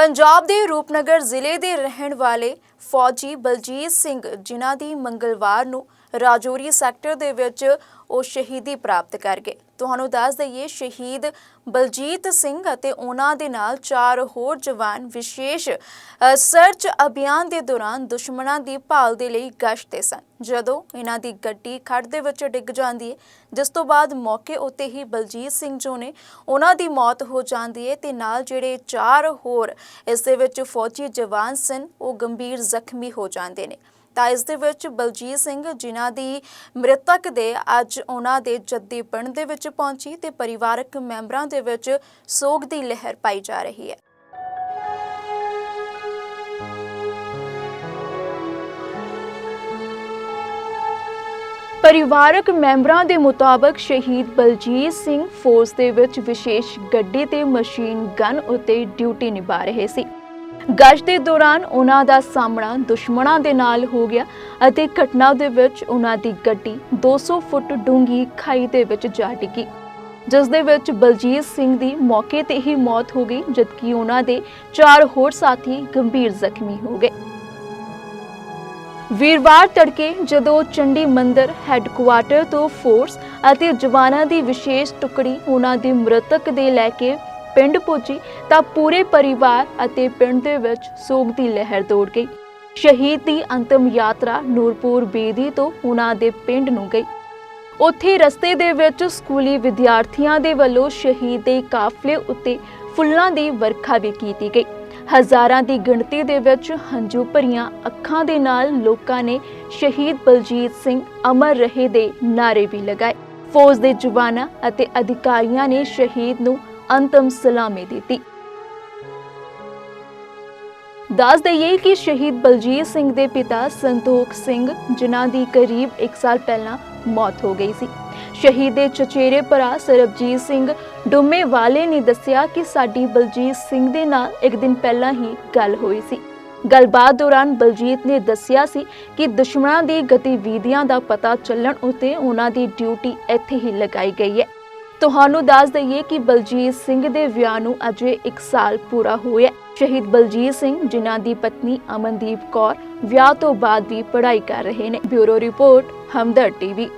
ਪੰਜਾਬ ਦੇ ਰੂਪਨਗਰ ਜ਼ਿਲ੍ਹੇ ਦੇ ਰਹਿਣ ਵਾਲੇ ਫੌਜੀ ਬਲਜੀਤ ਸਿੰਘ ਜਿਨ੍ਹਾਂ ਦੀ ਮੰਗਲਵਾਰ ਨੂੰ ਰਾਜੌਰੀ ਸੈਕਟਰ ਦੇ ਵਿੱਚ ਉਹ ਸ਼ਹੀਦੀ ਪ੍ਰਾਪਤ ਕਰ ਗਏ ਤੁਹਾਨੂੰ ਦੱਸ ਦਈਏ, ਸ਼ਹੀਦ ਬਲਜੀਤ ਸਿੰਘ ਅਤੇ ਉਹਨਾਂ ਦੇ ਨਾਲ ਚਾਰ ਹੋਰ ਜਵਾਨ ਵਿਸ਼ੇਸ਼ ਸਰਚ ਅਭਿਆਨ ਦੇ ਦੌਰਾਨ ਦੁਸ਼ਮਣਾਂ ਦੀ ਭਾਲ ਦੇ ਲਈ ਗਸ਼ਤ ਤੇ ਸਨ। ਜਦੋਂ ਇਹਨਾਂ ਦੀ ਗੱਡੀ ਖੱਡ ਦੇ ਵਿੱਚ ਡਿੱਗ ਜਾਂਦੀ ਹੈ ਜਿਸ ਤੋਂ ਬਾਅਦ ਮੌਕੇ ਉੱਤੇ ਹੀ ਬਲਜੀਤ ਸਿੰਘ ਜੋ ਨੇ, ਉਹਨਾਂ ਦੀ ਮੌਤ ਹੋ ਜਾਂਦੀ ਹੈ ਤੇ ਨਾਲ ਜਿਹੜੇ ਚਾਰ ਹੋਰ ਇਸ ਦੇ ਵਿੱਚ ਫੌਜੀ ਜਵਾਨ ਸਨ, ਉਹ ਗੰਭੀਰ ਜ਼ਖਮੀ ਹੋ ਜਾਂਦੇ ਨੇ। ਤਾਂ ਇਸ ਦੇ ਵਿੱਚ ਬਲਜੀਤ ਸਿੰਘ, ਜਿਨ੍ਹਾਂ ਦੀ ਮ੍ਰਿਤਕ ਦੇ ਅੱਜ ਉਹਨਾਂ ਦੇ ਜੱਦੀ ਪਿੰਡ ਦੇ ਵਿੱਚ ਪਹੁੰਚੀ ਤੇ ਪਰਿਵਾਰਕ ਮੈਂਬਰਾਂ ਦੇ ਵਿੱਚ ਸੋਗ ਦੀ ਲਹਿਰ ਪਾਈ ਜਾ ਰਹੀ ਹੈ। ਪਰਿਵਾਰਕ ਮੈਂਬਰਾਂ ਦੇ ਮੁਤਾਬਕ ਸ਼ਹੀਦ ਬਲਜੀਤ ਸਿੰਘ ਫੋਰਸ ਦੇ ਵਿੱਚ ਵਿਸ਼ੇਸ਼ ਗੱਡੀ ਤੇ ਮਸ਼ੀਨ ਗਨ ਉਤੇ ਡਿਊਟੀ ਨਿਭਾ ਰਹੇ ਸੀ। ਗਸ਼ਤ ਦੇ ਦੌਰਾਨ ਉਹਨਾਂ ਦਾ ਸਾਹਮਣਾ ਦੁਸ਼ਮਣਾਂ ਦੇ ਨਾਲ ਹੋ ਗਿਆ ਅਤੇ ਘਟਨਾ ਦੇ ਵਿੱਚ ਉਹਨਾਂ ਦੀ ਗੱਡੀ 200 ਫੁੱਟ ਡੂੰਘੀ ਖਾਈ ਦੇ ਵਿੱਚ ਜਾ ਡਿੱਗੀ। ਜਿਸ ਦੇ ਵਿੱਚ ਬਲਜੀਤ ਸਿੰਘ ਦੀ ਮੌਕੇ ਤੇ ਹੀ ਮੌਤ ਹੋ ਗਈ, ਜਦਕਿ ਉਹਨਾਂ ਦੇ ਚਾਰ ਹੋਰ ਸਾਥੀ ਗੰਭੀਰ ਜ਼ਖਮੀ ਹੋ ਗਏ। ਵੀਰਵਾਰ ਤੜਕੇ ਜਦੋਂ ਚੰਡੀ ਮੰਦਰ ਹੈੱਡਕੁਆਰਟਰ ਤੋਂ ਫੋਰਸ ਅਤੇ ਜਵਾਨਾਂ ਦੀ ਵਿਸ਼ੇਸ਼ ਟੁਕੜੀ ਉਹਨਾਂ ਦੇ ਮ੍ਰਿਤਕ ਦੇ ਲੈ ਕੇ ਪਿੰਡ ਪਹੁੰਚੀ ਤਾਂ ਪੂਰੇ ਪਰਿਵਾਰ ਅਤੇ ਪਿੰਡ ਦੇ ਵਿੱਚ ਸੋਗ ਦੀ ਲਹਿਰ ਦੌੜ ਗਈ। ਸ਼ਹੀਦ ਦੀ ਅੰਤਮ ਯਾਤਰਾ ਨੂਰਪੁਰ ਬੇਦੀ ਤੋਂ ਉਹਨਾਂ ਦੇ ਪਿੰਡ ਨੂੰ ਗਈ। ਉੱਥੇ ਰਸਤੇ ਦੇ ਵਿੱਚ ਸਕੂਲੀ ਵਿਦਿਆਰਥੀਆਂ ਦੇ ਵੱਲੋਂ ਸ਼ਹੀਦ ਦੇ ਕਾਫਲੇ ਉੱਤੇ ਫੁੱਲਾਂ ਦੀ ਵਰਖਾ ਵੀ ਕੀਤੀ ਗਈ। ਹਜ਼ਾਰਾਂ ਦੀ ਗਿਣਤੀ ਦੇ ਵਿੱਚ ਹੰਝੂ ਭਰੀਆਂ ਅੱਖਾਂ ਦੇ ਨਾਲ ਲੋਕਾਂ ਨੇ ਸ਼ਹੀਦ ਬਲਜੀਤ ਸਿੰਘ ਅਮਰ ਰਹੇ ਦੇ ਨਾਰੇ ਵੀ ਲਗਾਏ। ਫੌਜ ਦੇ ਜਵਾਨਾਂ ਅਤੇ ਅਧਿਕਾਰੀਆਂ ਨੇ ਸ਼ਹੀਦ ਨੂੰ ਅੰਤਮ ਸਲਾਮੀ ਦਿੱਤੀ। ਦੱਸ ਦਈਏ ਕਿ ਸ਼ਹੀਦ ਬਲਜੀਤ ਸਿੰਘ ਦੇ ਪਿਤਾ ਸੰਤੋਖ ਸਿੰਘ, ਜਿਨ੍ਹਾਂ ਦੀ ਕਰੀਬ 1 ਸਾਲ ਪਹਿਲਾਂ ਮੌਤ ਹੋ ਗਈ ਸੀ। ਸ਼ਹੀਦ ਦੇ ਚਚੇਰੇ ਭਰਾ ਸਰਬਜੀਤ ਸਿੰਘ ਡੁੰਮੇ ਵਾਲੇ ਨੇ ਦੱਸਿਆ ਕਿ ਸਾਡੀ ਬਲਜੀਤ ਸਿੰਘ ਦੇ ਨਾਲ ਇੱਕ ਦਿਨ ਪਹਿਲਾਂ ਹੀ ਗੱਲ ਹੋਈ ਸੀ। ਗੱਲਬਾਤ ਦੌਰਾਨ ਬਲਜੀਤ ਨੇ ਦੱਸਿਆ ਸੀ ਕਿ ਦੁਸ਼ਮਣਾਂ ਦੀ ਗਤੀਵਿਧੀਆਂ ਦਾ ਪਤਾ ਚੱਲਣ ਉਤੇ ਉਹਨਾਂ ਦੀ ਡਿਊਟੀ ਇੱਥੇ ਹੀ ਲਗਾਈ ਗਈ ਹੈ। ਤੁਹਾਨੂੰ ਦੱਸ ਦਈਏ ਕਿ ਬਲਜੀਤ ਸਿੰਘ ਦੇ ਵਿਆਹ ਨੂੰ ਅਜੇ 1 ਸਾਲ ਪੂਰਾ ਹੋਇਆ ਸ਼ਹੀਦ ਬਲਜੀਤ ਸਿੰਘ, ਜਿਨ੍ਹਾਂ ਦੀ ਪਤਨੀ ਅਮਨਦੀਪ ਕੌਰ, ਵਿਆਹ ਤੋਂ ਬਾਅਦ ਵੀ ਪੜ੍ਹਾਈ ਕਰ ਰਹੇ ਨੇ। Bureau report, Hamdard TV.